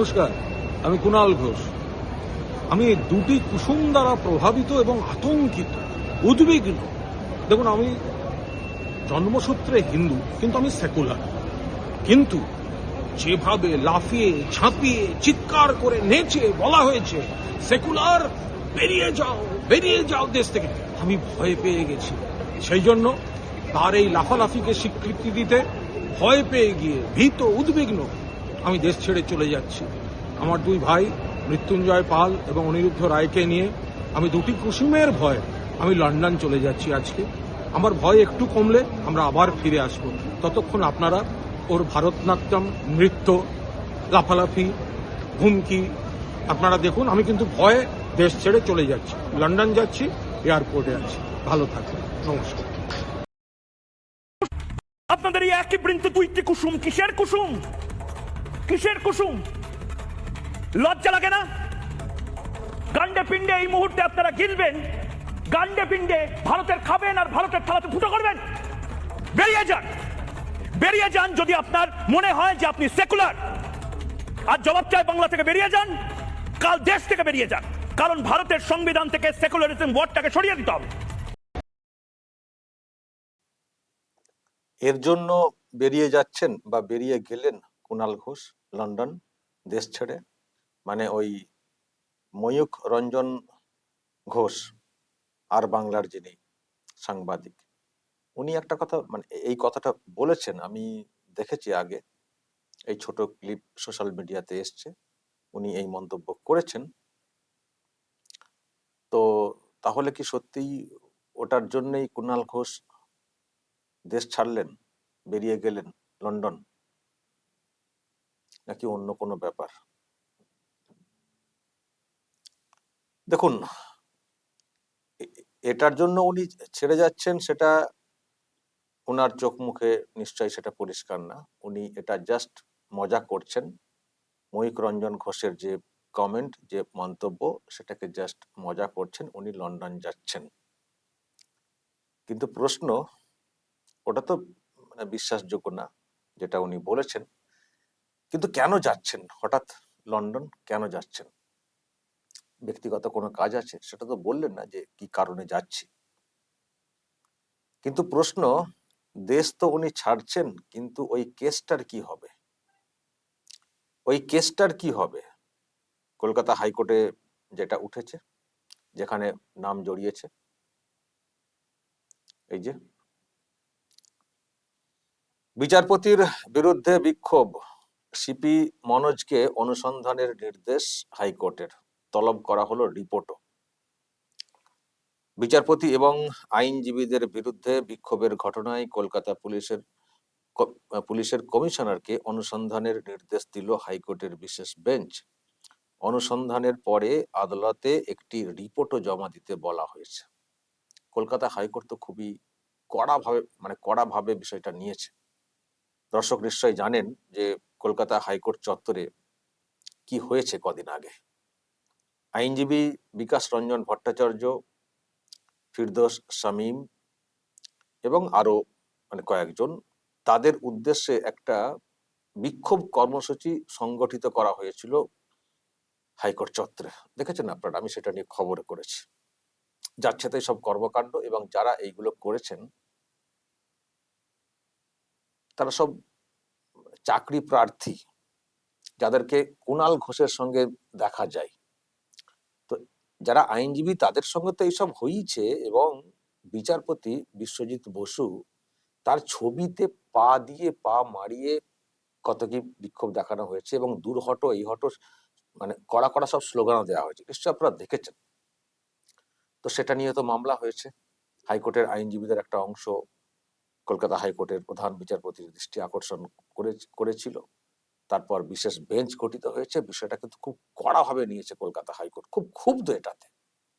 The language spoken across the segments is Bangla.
নমস্কার, আমি কুণাল ঘোষ। আমি দুটি কুসুম দ্বারা প্রভাবিত এবং আতঙ্কিত, উদ্বিগ্ন। দেখুন, আমি জন্মসূত্রে হিন্দু, কিন্তু আমি সেকুলার। কিন্তু যেভাবে লাফিয়ে, ঝাঁপিয়ে, চিৎকার করে নেচে, বলা হয়েছে, সেকুলার, বেরিয়ে যাও বেরিয়ে যাও দেশ থেকে, আমি ভয় পেয়ে গেছি। সেই জন্য তার এই লাফালাফিকে স্বীকৃতি দিতে ভয় পেয়ে গিয়ে ভীত, উদ্বিগ্ন আমি দেশ ছেড়ে চলে যাচ্ছি। আমার দুই ভাই, মৃত্যুঞ্জয় পাল এবং অনিরুদ্ধ রায়কে নিয়ে আমি দুটি কুসুমের ভয় আমি লন্ডন চলে যাচ্ছি আজকে। আমার ভয় একটু কমলে আমরা আবার ফিরে আসব। ততক্ষণ আপনারা ওর ভারতনাট্যম, নৃত্য লাফালাফি হুমকি, আপনারা দেখুন, আমি কিন্তু ভয়ে দেশ ছেড়ে চলে যাচ্ছি। লন্ডন যাচ্ছি, এয়ারপোর্টে আছি। ভালো থাকবেন নমস্কার। আপনাদের এই একই বৃন্ত দুইটি কুসুম, কিসের কুসুম? কিসের কুসুম? লজ্জা লাগে না? গান্ডে পিণ্ডে এই মুহূর্তে আপনারা গিলবেন। গান্ডে পিণ্ডে ভারতের খাবেন আর ভারতের থালাতে ফুটো করবেন। বেরিয়ে যান। বেরিয়ে যান যদি আপনার মনে হয় যে আপনি সেকুলার। আর জবাব চাই বাংলা থেকে বেরিয়ে যান। কাল দেশ থেকে বেরিয়ে যান। কারণ ভারতের সংবিধান থেকে সেকুলারিজম ওয়ার্ডটাকে সরিয়ে দিতে হবে। এর জন্য বেরিয়ে যাচ্ছেন বা বেরিয়ে গেলেন কুণাল ঘোষ, লন্ডন, দেশ ছেড়ে মানে ওই ময়ূখ রঞ্জন ঘোষ আর বাংলার যিনি সাংবাদিক, উনি একটা কথা মানে এই কথাটা বলেছেন, আমি দেখেছি আগে, এই ছোট ক্লিপ সোশ্যাল মিডিয়াতে এসছে, উনি এই মন্তব্য করেছেন। তো তাহলে কি সত্যিই ওটার জন্যই কুণাল ঘোষ দেশ ছাড়লেন, বেরিয়ে গেলেন লন্ডন? নাকি অন্য কোনো ব্যাপার? দেখুন এটার জন্য উনি ছেড়ে যাচ্ছেন সেটা ওনার চোখ মুখে নিশ্চয়ই সেটা পরিষ্কার না। উনি এটা জাস্ট মজা করছেন। ময়ূক রঞ্জন ঘোষের যে কমেন্ট যে মন্তব্য, সেটাকে জাস্ট মজা করছেন, উনি লন্ডন যাচ্ছেন। কিন্তু প্রশ্ন, ওটা তো মানে বিশ্বাসযোগ্য না, যেটা উনি বলেছেন। কিন্তু কেন যাচ্ছেন? হঠাৎ লন্ডন কেন যাচ্ছেন? ব্যক্তিগত কোনো কাজ আছে? সেটা তো বললেন না যে কি কারণে যাচ্ছি। কিন্তু প্রশ্ন, দেশ তো উনি ছাড়ছেন, কিন্তু ওই কেসটার কি হবে? ওই কেসটার কি হবে? কলকাতা হাইকোর্টে যেটা উঠেছে, যেখানে নাম জড়িয়েছে, এই যে। বিচারপতির বিরুদ্ধে বিক্ষোভ। সিপি মনোজকে অনুসন্ধানের নির্দেশ হাইকোর্টের। তলব করা হলো রিপোর্টও। বিচারপতি এবং আইনজীবীদের বিরুদ্ধে বিক্ষোভের ঘটনায় কলকাতা পুলিশের পুলিশের কমিশনারকে অনুসন্ধানের নির্দেশ দিল হাইকোর্টের বিশেষ বেঞ্চ। অনুসন্ধানের পরে আদালতে একটি রিপোর্টও জমা দিতে বলা হয়েছে। কলকাতা হাইকোর্ট তো খুবই কড়াভাবে মানে কড়াভাবে বিষয়টা নিয়েছে। দর্শক নিশ্চয়ই জানেন যে কলকাতা হাইকোর্ট চত্বরে কি হয়েছে কদিন আগে? আইনজীবী বিকাশ রঞ্জন ভট্টাচার্য, ফিরদোস শামীম এবং আরও মানে কয়েকজন, তাদের উদ্দেশ্যে একটা বিক্ষোভ কর্মসূচি সংগঠিত করা হয়েছিল হাইকোর্ট চত্বরে। দেখেছেন আপনারা? আমি সেটা নিয়ে খবরে করেছি। যাচ্ছে তাই সব কর্মকাণ্ড এবং যারা এইগুলো করেছেন, তারা সব চাকরি প্রার্থী যাদেরকে কুণাল ঘোষের সঙ্গে দেখা যায়। তো যারা আইনজীবী তাদের সঙ্গে তো এইসব হয়েছে এবং বিচারপতি বিশ্বজিৎ বসু তার ছবিতে পা দিয়ে পা মারিয়ে কত কি বিক্ষোভ দেখানো হয়েছে এবং দূর হটো এই হটো মানে কড়া কড়া সব স্লোগানও দেওয়া হয়েছে। নিশ্চয় আপনারা দেখেছেন। তো সেটা নিয়ে তো মামলা হয়েছে। হাইকোর্টের আইনজীবীদের একটা অংশ কলকাতা হাইকোর্টের প্রধান বিচারপতির দৃষ্টি আকর্ষণ করে, করেছিল। তারপর বিশেষ বেঞ্চ গঠিত হয়েছে। বিষয়টা কিন্তু খুব কড়াভাবে নিয়েছে কলকাতা হাইকোর্ট। খুব ক্ষুব্ধ এটাতে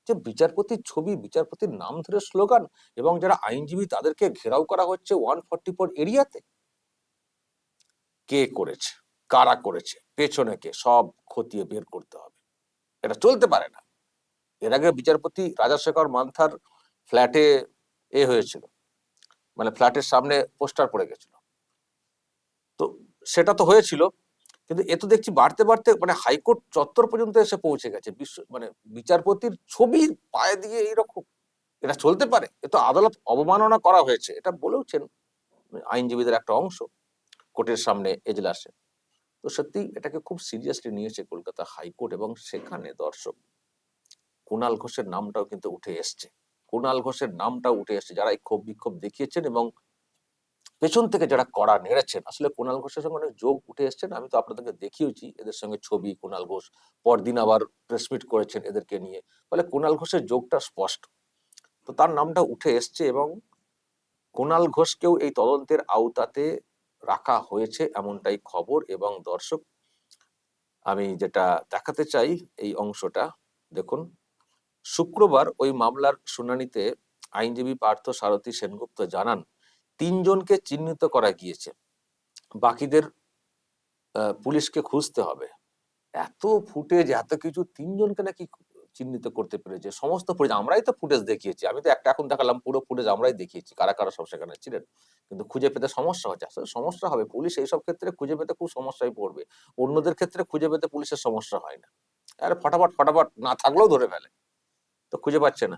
যে বিচারপতির ছবি, বিচারপতির নাম ধরে স্লোগান এবং যারা আইনজীবী তাদেরকে ঘেরাও করা হচ্ছে ওয়ান ফর্টি ফোর এরিয়াতে। কে করেছে? কারা করেছে? পেছনে কে? সব খতিয়ে বের করতে হবে। এটা চলতে পারে না। এর আগে বিচারপতি রাজাশেখর মান্থার ফ্ল্যাটে এ হয়েছিল। মানে ফ্ল্যাটের সামনে পোস্টার পড়ে গেছিল। তো সেটা তো হয়েছিল, কিন্তু এ তো দেখছি বাড়তে বাড়তে মানে হাইকোর্ট চত্বর পর্যন্ত এসে পৌঁছে গেছে। বিশ্ব মানে বিচারপতির ছবি পায়ে দিয়ে এইরকম, এটা চলতে পারে? এ তো আদালত অবমাননা করা হয়েছে, এটা বলেওছেন আইনজীবীদের একটা অংশ, কোর্টের সামনে এজলাসে। তো সত্যি এটাকে খুব সিরিয়াসলি নিয়েছে কলকাতা হাইকোর্ট এবং সেখানে দর্শক। কুণাল ঘোষের নামটাও কিন্তু উঠে এসছে। কুণাল ঘোষের নামটা উঠে এসেছে, যারা এই ক্ষোভ বিক্ষোভ দেখিয়েছেন এবং পেছন থেকে যারা কড়া নেড়েছেন। আসলে কুণাল ঘোষের সঙ্গে অনেক যোগ উঠে এসছেন আমি তো আপনাদেরকে দেখিয়েছি এদের সঙ্গে ছবি, কুণাল ঘোষ পরদিন আবার প্রেস মিট করেছেন এদেরকে নিয়ে। ফলে কুণাল ঘোষের যোগটা স্পষ্ট। তো তার নামটা উঠে এসছে এবং কুণাল ঘোষকেও এই তদন্তের আওতাতে রাখা হয়েছে এমনটাই খবর এবং দর্শক, আমি যেটা দেখাতে চাই এই অংশটা, দেখুন। শুক্রবার ওই মামলার শুনানিতে আইনজীবী পার্থ সারথী সেনগুপ্ত জানান, তিনজনকে চিহ্নিত করা গিয়েছে। বাকিদের পুলিশকে খুঁজতে হবে। এত ফুটেজ, এত কিছু তিনজনকে নাকি চিহ্নিত করতে পেরেছে? সমস্ত ফুটেজ, আমরাই তো ফুটেজ দেখিয়েছি। আমি তো একটা এখন দেখালাম, পুরো ফুটেজ আমরাই দেখিয়েছি, কারা কারা সব সেখানে ছিলেন। কিন্তু খুঁজে পেতে সমস্যা হচ্ছে। আসলে সমস্যা হবে, পুলিশ এইসব ক্ষেত্রে খুঁজে পেতে খুব সমস্যায় পড়বে। অন্যদের ক্ষেত্রে খুঁজে পেতে পুলিশের সমস্যা হয় না। আরে ফটাফট ফটাফট না থাকলেও ধরে ফেলে। তো খুঁজে পাচ্ছে না।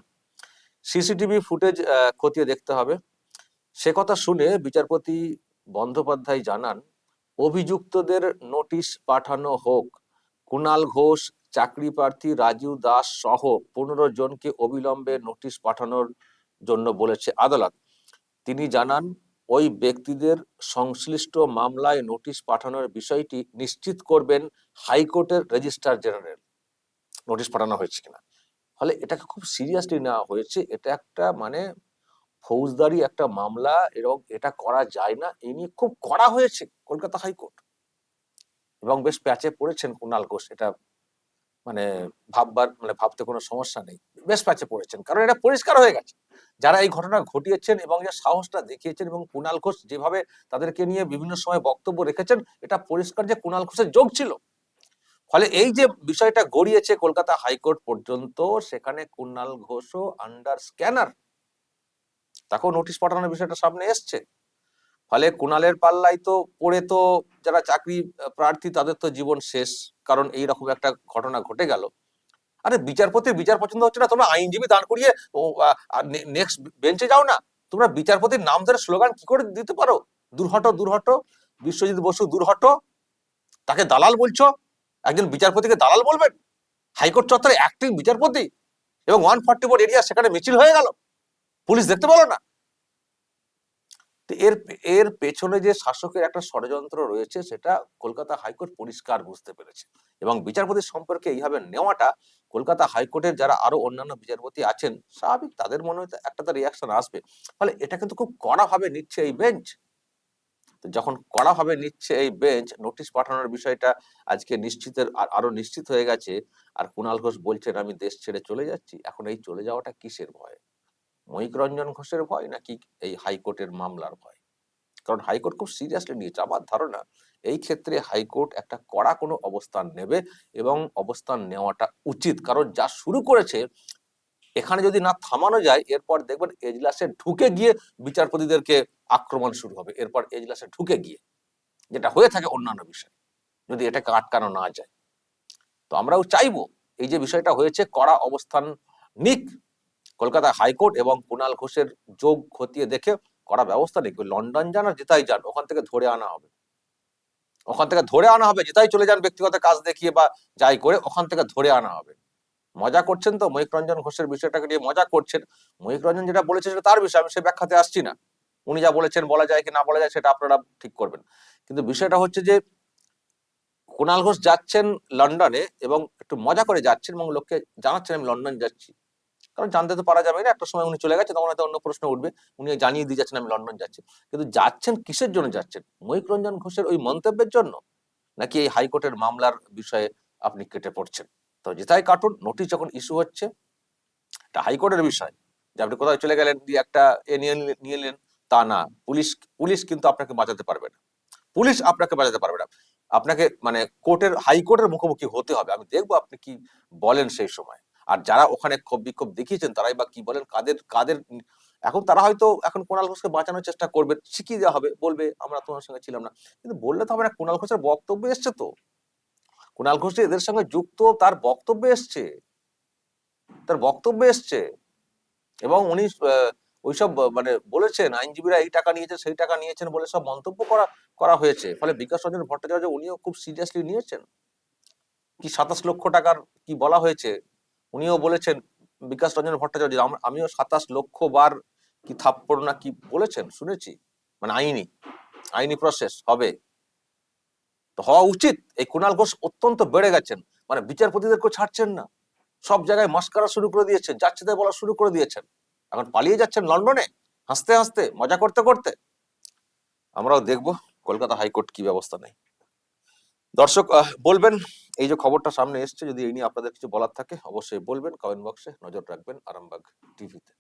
সিসিটিভি ফুটেজ খতিয়ে দেখতে হবে। সে কথা শুনে বিচারপতি বন্দ্যোপাধ্যায় জানান, অভিযুক্তদের নোটিশ পাঠানো হোক। কুণাল ঘোষ, চাকরি প্রার্থী রাজু দাস সহ পনেরো জনকে অবিলম্বে নোটিশ পাঠানোর জন্য বলেছে আদালত। তিনি জানান, ওই ব্যক্তিদের সংশ্লিষ্ট মামলায় নোটিশ পাঠানোর বিষয়টি নিশ্চিত করবেন হাইকোর্টের রেজিস্ট্রার জেনারেল। নোটিশ পাঠানো হয়েছে কিনা? ফলে এটাকে খুব সিরিয়াসলি নেওয়া হয়েছে। এটা একটা মানে ফৌজদারি একটা মামলা এবং এটা করা যায় না। এই নিয়ে খুব কড়া হয়েছে কলকাতা হাইকোর্ট। এবং বেশ প্যাচে পড়েছেন কুণাল ঘোষ। এটা মানে ভাববার মানে ভাবতে কোনো সমস্যা নেই। বেশ প্যাচে পড়েছেন। কারণ এটা পরিষ্কার হয়ে গেছে। যারা এই ঘটনা ঘটিয়েছেন এবং যে সাহসটা দেখিয়েছেন এবং কুণাল ঘোষ যেভাবে তাদেরকে নিয়ে বিভিন্ন সময় বক্তব্য রেখেছেন, এটা পরিষ্কার যে কুণাল ঘোষের যোগ ছিল। ফলে এই যে বিষয়টা গড়িয়েছে কলকাতা হাইকোর্ট পর্যন্ত, সেখানে কুণাল ঘোষও আন্ডার স্ক্যানার তাকেও নোটিশ পাঠানোর বিষয়টা সামনে এসছে। ফলে কুণালের পাল্লাই তো পড়ে তো যারা চাকরি প্রার্থী, তাদের তো জীবন শেষ, কারণ এই রকম একটা ঘটনা ঘটে গেল। আরে বিচারপতির বিচার পছন্দ হচ্ছে না, তোমরা আইনজীবী দাঁড় করিয়ে নেক্সট বেঞ্চে যাও না। তোমরা বিচারপতির নাম ধরে স্লোগান কি করে দিতে পারো? দুর্হট দুর্হট, বিশ্বজিৎ বসু দুর্হট, তাকে দালাল বলছো? একজন বিচারপতিকে দালাল বলবেন? হাইকোর্ট চত্বরে অ্যাক্টিং বিচারপতি এবং ওয়ান ফর্টি ফোর এরিয়া সেখানে মিছিল হয়ে গেল। পুলিশ দেখতে পেল না। এর এর পেছনে যে শাসকের একটা ষড়যন্ত্র রয়েছে, সেটা কলকাতা হাইকোর্ট পরিষ্কার বুঝতে পেরেছে এবং বিচারপতির সম্পর্কে এইভাবে নেওয়াটা কলকাতা হাইকোর্টের যারা আরও অন্যান্য বিচারপতি আছেন, স্বাভাবিক তাদের মনে হয় একটা তার রিয়াকশন আসবে। ফলে এটা কিন্তু খুব কড়াভাবে নিচ্ছে এই বেঞ্চ যখন হবে নিচ্ছে এই বেঞ্চ, নোটিশ পাঠানোর বিষয়টা আজকে নিশ্চিতের আর- আরও নিশ্চিত হয়ে গেছে। আর কুণাল ঘোষ বলছেন, আমি দেশ ছেড়ে চলে যাচ্ছি। এখন এই চলে যাওয়াটা কিসের ভয়? মহিক রঞ্জন ঘোষের ভয় নাকি এই হাইকোর্টের মামলার ভয়? কারণ হাইকোর্ট খুব সিরিয়াসলি নিয়েছে। আমার ধারণা, এই ক্ষেত্রে হাইকোর্ট একটা কড়া কোনো অবস্থান নেবে এবং অবস্থান নেওয়াটা উচিত। কারণ যা শুরু করেছে এখানে যদি না থামানো যায়, এরপর দেখবেন এজলাসে ঢুকে গিয়ে বিচারপতিদেরকে আক্রমণ শুরু হবে। এরপর এজলাসে ঢুকে গিয়ে যেটা হয়ে থাকে অন্যান্য বিষয়, যদি এটাকে আটকানো না যায়। তো আমরাও চাইব এই যে বিষয়টা হয়েছে, কড়া অবস্থান নিক। কলকাতা হাইকোর্ট এবং কুণাল ঘোষের যোগ খতিয়ে দেখে কড়া ব্যবস্থা নিক। লন্ডন যান আর যেতাই যান, ওখান থেকে ধরে আনা হবে। ওখান থেকে ধরে আনা হবে যেতাই চলে যান ব্যক্তিগত কাজ দেখিয়ে বা যাই করে, ওখান থেকে ধরে আনা হবে। মজা করছেন তো? মহিক রঞ্জন ঘোষের বিষয়টাকে নিয়ে মজা করছেন। মহিক রঞ্জন যেটা বলেছে সেটা তার বিষয়, আমি সে ব্যাখ্যাতে আসছি না। উনি যা বলেছেন বলা যায় কি না বলা যায় সেটা আপনারা ঠিক করবেন। কিন্তু বিষয়টা হচ্ছে যে, কুণাল ঘোষ যাচ্ছেন লন্ডনে এবং একটু মজা করে যাচ্ছেন এবং লোককে জানাচ্ছেন, আমি লন্ডন যাচ্ছি। কারণ জানতে তো পারা যাবে না, একটা সময় উনি চলে গেছে, তখন হয়তো অন্য প্রশ্ন উঠবে। উনি জানিয়ে দিয়ে যাচ্ছেন, আমি লন্ডন যাচ্ছি। কিন্তু যাচ্ছেন কিসের জন্য যাচ্ছেন? মহিক রঞ্জন ঘোষের ওই মন্তব্যের জন্য? নাকি এই হাইকোর্টের মামলার বিষয়ে আপনি কেটে পড়ছেন? তো যেটাই কাটুন নোটিশ যখন ইস্যু হচ্ছে, এটা হাইকোর্টের বিষয়। যে আপনি কোথায় চলে গেলেন, দিয়ে একটা এ নিয়ে নিয়ে নিলেন, তা না। পুলিশ পুলিশ কিন্তু আপনাকে বাঁচাতে পারবে না। পুলিশ আপনাকে বাঁচাতে পারবে না। আপনাকে মানে কোর্টের হাইকোর্টের মুখোমুখি হতে হবে। আমি দেখব আপনি কি বলেন সেই সময়। আর যারা ওখানে ক্ষোভ বিক্ষোভ দেখিয়েছেন, তারাই বা কি বলেন, কাদের কাদের এখন তারা হয়তো, এখন কুণাল ঘোষকে বাঁচানোর চেষ্টা করবে, শিখিয়ে দেওয়া হবে, বলবে, আমরা তোমার সঙ্গে ছিলাম না। কিন্তু বললে তো না, কুণাল ঘোষের বক্তব্য এসছে তো। কুণাল ঘোষ এদের সঙ্গে যুক্ত, তার বক্তব্য এসছে। তার বক্তব্য এসছে। এবং উনি ওইসব মানে বলেছেন, আইনজীবীরা এই টাকা নিয়েছেন সেই টাকা নিয়েছেন বলে সব মন্তব্য করা করা হয়েছে। ফলে বিকাশ রঞ্জন ভট্টাচার্য উনিও খুব সিরিয়াসলি নিয়েছেন। কি সাতাশ লক্ষ টাকার কি বলা হয়েছে, উনিও বলেছেন, বিকাশ রঞ্জন ভট্টাচার্য আমিও সাতাশ লক্ষ বার কি থাপ্পড় না কি বলেছেন, শুনেছি। মানে আইনি আইনি প্রসেস হবে। তো হওয়া উচিত। এই কুণাল ঘোষ অত্যন্ত বেড়ে গেছেন। মানে বিচারপতিদেরকেও ছাড়ছেন না। সব জায়গায় মাস্কারা শুরু করে দিয়েছেন যাচ্ছে বলা শুরু করে দিয়েছেন। এখন পালিয়ে যাচ্ছেন লন্ডনে, হাসতে হাসতে, মজা করতে করতে। আমরাও দেখব কলকাতা হাইকোর্ট কি ব্যবস্থা নেয়। দর্শক বলবেন, এই যে খবরটা সামনে এসছে, যদি এই নিয়ে আপনাদের কিছু বলার থাকে, অবশ্যই বলবেন কমেন্ট বক্সে নজর রাখবেন আরামবাগ টিভিতে।